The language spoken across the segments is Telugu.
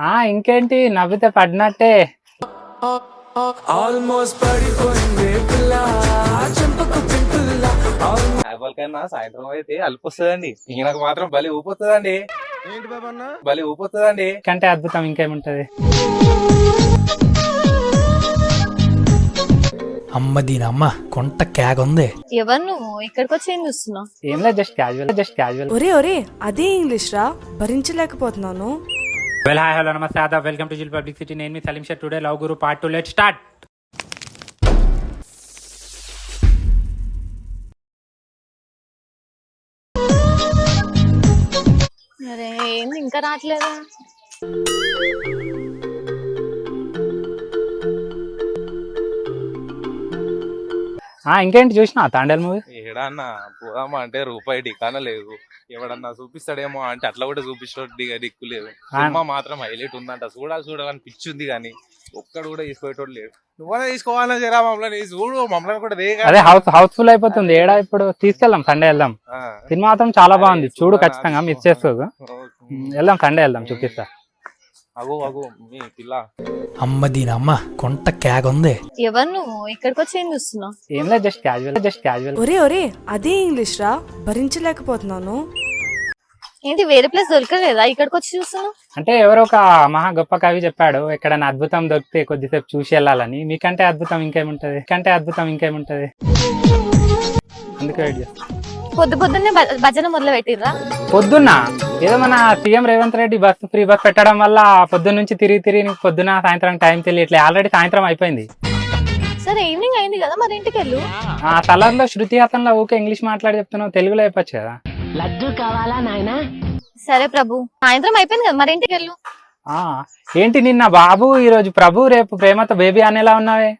ఆ ఇంకేంటి? నవ్వితే పడినట్టే. ఆల్మోస్ట్ పడిపోయింది పిల్ల. చెంపకు పింపుల్ల ఎవరికైనా సాయంత్రం అయితే అలుపు వస్తుందండి ఈయనకు మాత్రం బలి ఊపొస్తుందండి. ఏంటి బాబన్న? బలి ఊపొస్తుందండి. కంటే అద్భుతం ఇంకేముంటది? అమ్మ దీని అమ్మ కొంట కేకుంది ఎవరు నువ్వు? ఇక్కడికి వచ్చి ఏం చూస్తున్నావు? ఏం లేదు జస్ట్ క్యాజువల్ జస్ట్ క్యాజువల్ ఒరే ఒరే అదే ఇంగ్లీష్ రా భరించలేకపోతున్నాను. Well hi hello namaste Aadab welcome to జిల్ పబ్లిక్ సిటీ నేను మీ Salim షర్ today love guru part two let start అరే ఏంది ఇంకా రావట్లేదు? ఆ ఇంకేంటి చూసినా తాండల్ మూవీ? ఏడన్నా పోదామా అంటే రూపాయి డికానా లేదు. ఎవడన్నా చూపిస్తాడేమో అంటే అట్లా కూడా చూపించడం దిక్కు లేదు. సినిమా మాత్రం హైలైట్ ఉందంట. చూడాలి చూడాలని పిచ్చి ఉంది కానీ ఒక్కడు కూడా తీసుకోయేటోడు లేడు. నువ్వనే తీసుకోవాలని జరా మమ్మల్ని చూడు మమ్మల్ని కూడా అదే హౌస్ హౌస్ఫుల్ అయిపోతుంది. ఏడా ఇప్పుడు తీసుకెళ్దాం సండే వెళ్దాం. సినిమా మాత్రం చాలా బాగుంది. చూడు ఖచ్చితంగా మిస్ చేసుకోదు వెళ్దాం సండే వెళ్దాం చూపిస్తా. అగో అగో మీ పిల్ల. అమ్మ దీని అమ్మ కొంట కేకుంది ఎవరు నువ్వు? ఇక్కడికి వచ్చి ఏం చూస్తున్నావు? ఏం లేదు జస్ట్ క్యాజువల్ జస్ట్ క్యాజువల్ ఒరే ఒరే అదే ఇంగ్లీష్ రా? భరించలేకపోతున్నాను. ఏంటి వేరే ప్లేస్ దొరకలేదా? ఇక్కడికి వచ్చి చూస్తున్నావు? అంటే ఎవరో ఒక మహా గొప్ప కవి చెప్పాడు ఎక్కడైనా అద్భుతం దొరికితే కొద్దిసేపు చూసి వెళ్ళాలని. మీకంటే అద్భుతం ఇంకేముంటది? కంటే అద్భుతం ఇంకేముంటది? అందుకే వెయిట్ చేస్తా పొద్దు పొద్దున్నే భజన మొదలు పెట్టిర్రా పొద్దున్న. ఏదో మన CM Revanth Reddy bus free bus పెట్టడం వల్ల పొద్దున్న నుంచి తిరిగి తిరిగి నీకు పొద్దున సాయంత్రం టైం తెలియట్లే. ఆల్రెడీ సాయంత్రం అయిపోయింది. సరే ఈవినింగ్ అయింది కదా మరి ఇంటికి వెళ్ళు ఆ సలర్లో శృతి హాసన్లో ఊకే ఇంగ్లీష్ మాట్లాడి చెప్తున్నావు తెలుగులో చెప్పొచ్చు కదా. సరే ప్రభు. సాయంత్రం అయిపోయింది కదా మరి ఇంటికి వెళ్ళు ఆ ఏంటి నిన్న బాబు ఈ రోజు ప్రభు రేపు ప్రేమతో బేబీ అనేలా ఉన్నావే?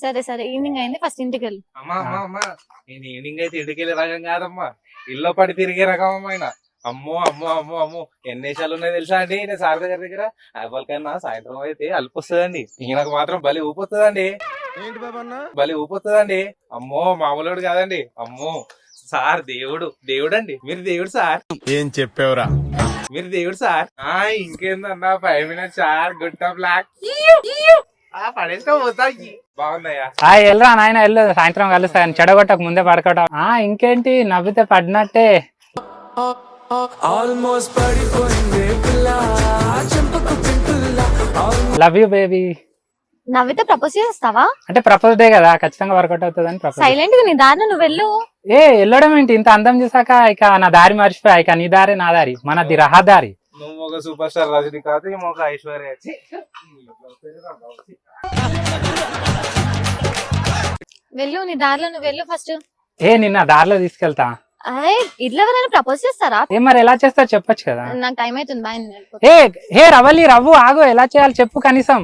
సరే సరే. ఈవినింగ్ అయింది. ఫస్ట్ ఇంటికి వెళ్ళు. అమ్మా అమ్మా అమ్మా. నేను ఈవినింగ్ అయితే ఇంటికెళ్ళే రకం కాదమ్మా. ఇల్లు పడి తిరిగే రకం అమ్మా ఆయన. అమ్మో అమ్మో అమ్మో అమ్మో. ఎన్ని దేశాలు ఉన్నాయి తెలుసా అండి? నేను సార్ దగ్గర. దగ్గర ఎవరికైనా సాయంత్రం అయితే అలుపు వస్తుందండి ఈయనకు మాత్రం బలి ఊపొస్తుందండి. ఏంటి బాబన్న బలి ఊపొస్తుందండి. అమ్మో మామూలుడు కాదండి. అమ్మో. సార్ దేవుడు. దేవుడు అండి మీరు దేవుడు సార్. ఏం చెప్పావురా? మీరు దేవుడు సార్. ఆ ఇంకేందన్నా? Five minutes sir. Good top block వెళ్ళరా నాయన వెళ్ళు సాయంత్రం కలుస్తాను. చెడగొట్టక ముందే పడకట ఆ ఇంకేంటి? నవ్వితే పడినట్టే. ఆల్మోస్ట్ పడిపోయింది లవ్ యూ బేబీ నవ్వితే ప్రపోజ్ చేస్తావా? అంటే ప్రపోజ్ డే కదా ఖచ్చితంగా వర్కౌట్ అవుతుందని ప్రపోజ్ సైలెంట్గా నీ దారిన నువ్వు వెళ్ళు. ఏ వెళ్ళడం ఏంటి? ఇంత అందం చూసాక ఇక నా దారి మర్చిపోయా. ఇక నీ దారి నా దారి. మనది రహదారి. నువ్వు ఒక సూపర్ స్టార్ రజనీకాంత్ ఈమె ఒక ఐశ్వర్య. వెళ్ళు నీ దారిలో నువ్వు వెళ్ళు ఫస్ట్ ఏ నిన్న దారిలో తీసుకెళ్తా. అరే ఇట్లా ఎవరైనా ప్రపోజ్ చేస్తారా? ఏ మరి ఎలా చేస్తావు చెప్పొచ్చు కదా. నాకు టైం అవుతుంది బాయ్ నేను వెళ్ళిపోతా. ఏ హే రవలి రవ్వు ఆగు ఎలా చేయాలి చెప్పు కనీసం.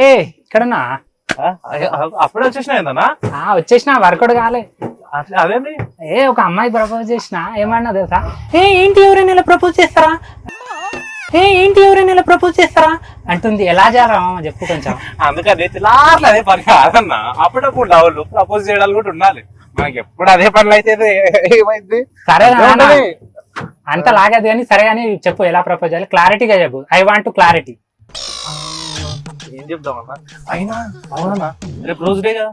ఏ ఇక్కడనా అప్పుడే వచ్చేసిన ఏందన్నా? ఆ వచ్చేసిన వర్కౌట్ కాలే. అదేంటి ఏ ఒక అమ్మాయి ప్రపోజ్ చేసిన ఏమన్నా తెలుసా? ఏ ఏంటి ఎవరైనా ఇలా ప్రపోజ్ చేస్తారా? ఏ ఏంటి ఎవరైనా ఇలా ప్రపోజ్ చేస్తారా? అంటుంది ఎలా చేయాలా మామ చెప్పు కొంచెం. అందుకని తెల్లార్లు అదే పని కాదన్న. అప్పుడప్పుడు లవ్లు ప్రపోజ్ చేయడాలు కూడా ఉండాలి. మనకి ఎప్పుడు అదే పనులు అయితే ఏమైంది? సరే. అంత లాగదు కానీ సరే కానీ చెప్పు ఎలా ప్రపోజ్ చేయాలి. క్లారిటీగా చెప్పు. ఐ వాంట్ టు క్లారిటీ ఏం చెప్దామన్నా? అయినా అవునన్నా. రేపు రోజు డే కదా.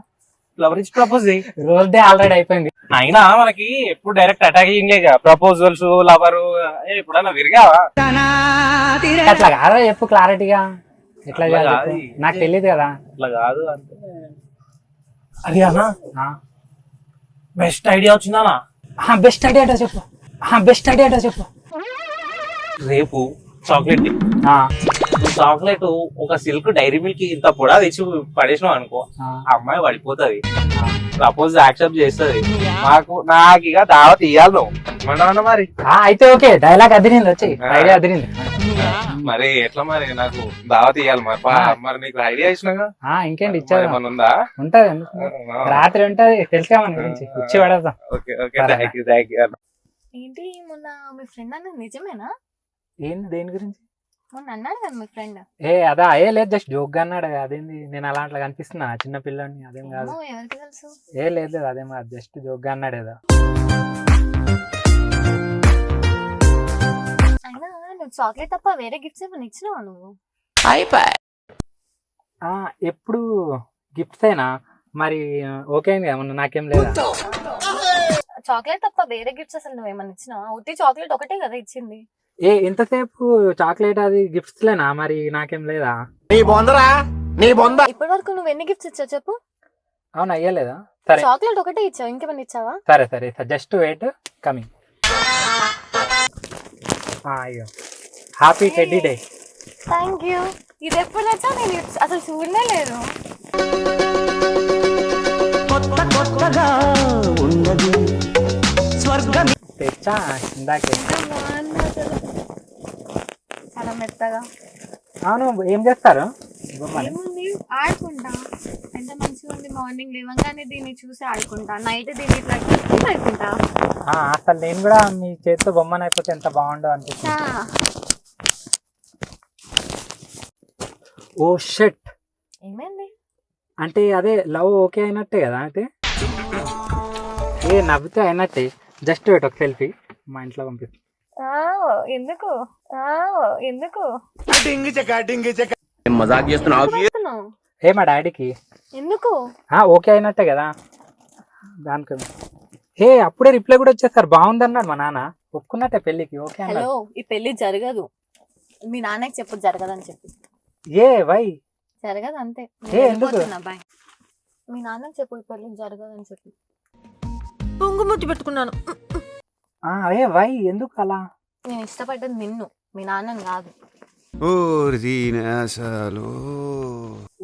ఫ్లవర్ ఇచ్చి ప్రపోజ్ చేయి. రోజ్ డే ఆల్రెడీ అయిపోయింది. అయినా మనకి ఎప్పుడు డైరెక్ట్ అటాకింగ్ ప్రపోజల్స్ లవరు ఎప్పుడన్నా విరిగావా? అట్లా కాదా చెప్పు క్లారిటీగా ఎట్లా చేయాలి అట్లా చెప్పు. కాదు. నాకు తెలియదు కదా. అట్లా కాదు అంటే. అది అన్నా బెస్ట్ ఐడియా వచ్చిందనా బెస్ట్ ఐడియా చెప్పు. బెస్ట్ ఐడియా చెప్పు. రేపు చాక్లెట్ ఆ, చాక్లెట్ ఒక సిల్క్ డైరీ మిల్క్ ఇంత పొడా తెచ్చి పడేసినావు అనుకో ఆ, ఆ అమ్మాయి పడిపోతుంది. సపోజ్ యాక్సెప్ట్ చేస్తుంది. నాకు నాకు ఇక దావత్ ఇయ్యాలి నువ్వు. మరి? ఆ, అయితే ఓకే డైలాగ్ అదిరింది వచ్చి. ఐడియా అదిరింది. మరి ఎట్లా మరి? నాకు దావత్ ఇయ్యాలి మరి. పా, మరి నీకు ఐడియా ఇచ్చినాగా? ఆ, ఇంకేంటి ఇచ్చారు? ఏమన్నా ఉందా? ఉంటది? రాత్రి ఉంటది తెలుసా మన గురించి వచ్చి పడదాం okay okay thank you thank you ఏంటి మొన్న మీ ఫ్రెండ్ అన్నది నిజమేనా? ఏంది దేని గురించి? మొన్న అన్నాడు కదా మీ ఫ్రెండ్ ఏ అదా ఏ లేదు జస్ట్ జోక్గా అన్నాడు అదేంది నేను అలా అట్లా కనిపిస్తున్నా చిన్న పిల్లని అదేం కాదు. ఎవరికి తెలుసు? ఏ లేదు లేదు అదేం కాదు జస్ట్ జోక్గా అన్నాడు ఏదో అయినా నువ్వు చాక్లెట్ తప్ప వేరే గిఫ్ట్స్ ఏమైనా ఇచ్చినావా నువ్వు? ఆ ఎప్పుడు గిఫ్ట్స్ అయినా మరి ఓకే అయింది కదా మొన్న నాకేం లేదా? చాక్లెట్ తప్ప వేరే గిఫ్ట్స్ అసలు నువ్వు ఏమైనా ఇచ్చినావా? ఉట్టి చాక్లెట్ ఒకటే కదా ఇచ్చింది. ఏ ఎంతసేపు చాక్లెట్ అది గిఫ్ట్స్ లేనా? మరి నాకేం లేదా? నీ బొందరా? నీ బొంద. ఇప్పటి వరకు నువ్వు ఎన్ని గిఫ్ట్స్ ఇచ్చావు చెప్పు? అవును అయ్యలేదా సరే. చాక్లెట్ ఒకటే ఇచ్చావు ఇంకేమైనా ఇచ్చావా? సరే సరే. జస్ట్ వెయిట్ కమింగ్ అయ్యో happy teddy day thank you ఇది ఎప్పుడు వచ్చా నేను అసలు చూడలే లేదు. తెచ్చా? ఇందాకే. చాలా మెత్తగా. అవును ఏం చేస్తారు? ఏముంది ఆడుకుంటా. ఎంత మంచిగా ఉంది మార్నింగ్ లేవంగానే దీన్ని చూసి ఆడుకుంటా. నైట్ దీన్ని ఇట్లా చూసి ఆడుకుంటా. ఆ, అసలు నేను కూడా మీ చేతితో బొమ్మని అయిపోతే ఎంత బాగుండో అనిపిస్తుంది. ఓ షెట్. ఏమైంది? అంటే అదే లవ్ ఓకే అయినట్టే కదా అయితే ఏ నవ్వితే అయినట్టే. జస్ట్ ఒక సెల్ఫీ మా ఇంట్లో పంపిస్తాను ఎందుకు? ఆ, ఎందుకు? డింగి చెక్క డింగి చెక్క చేస్తున్నావు? ఏ మా డాడీకి. ఎందుకు? ఆ, ఓకే అయినట్టే కదా. దానికి హే అప్పుడే రిప్లై కూడా వచ్చేసారు బాగుంది అన్నాడు మా నాన్న. ఒప్పుకున్నట్టే పెళ్ళికి. ఓకే హలో అన్నాడు ఈ పెళ్ళి జరగదు. మీ నాన్నకి చెప్పు జరగదని చెప్పి. ఏ వై? జరగదు అంతే. ఏ, ఎందుకు? బాయ్. మీ నాన్నకి చెప్పు ఈ పెళ్ళి జరగదని చెప్పి. పొంగుముద్దు పెట్టుకున్నాను. ఆ, ఏ వై ఎందుకు అలా? నేను ఇష్టపడ్డది నిన్ను మీ నాన్నని కాదు.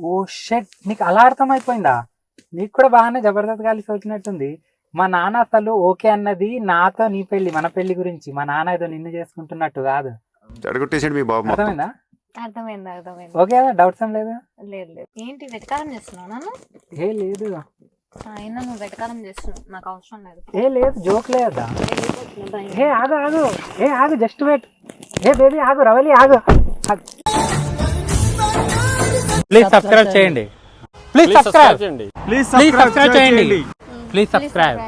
ఓ షెట్ నీకు అలా అర్థమైపోయిందా? నీకు కూడా బాగానే జబర్దస్త్ కలిసి వచ్చినట్టుంది మా నాన్న అసలు ఓకే అన్నది నాతో నీ పెళ్ళి మన పెళ్ళి గురించి. మా నాన్న ఏదో నిన్ను చేసుకుంటున్నట్టు కాదు. చెడగొట్టేసాడు మీ బాబు అర్థమైందా? అర్థమైంది అర్థమైంది. ఓకే కదా డౌట్స్ ఏం లేదు? లేదు లేదు. ఏంటి వెటకారం చేస్తున్నావు నన్ను? ఏ లేదు. అయినా నువ్వు వెటకారం చేస్తున్నావు. నాకు అవసరం లేదు. ఏ లేదు జోక్ లేదా. ఏ ఆగు ఆగు. ఏ ఆగు జస్ట్ వెయిట్ ఏ బేబీ ఆగు రవలి ఆగు. ప్లీజ్ సబ్స్క్రైబ్ చేయండి. Please subscribe please please subscribe చేయండి. Please subscribe.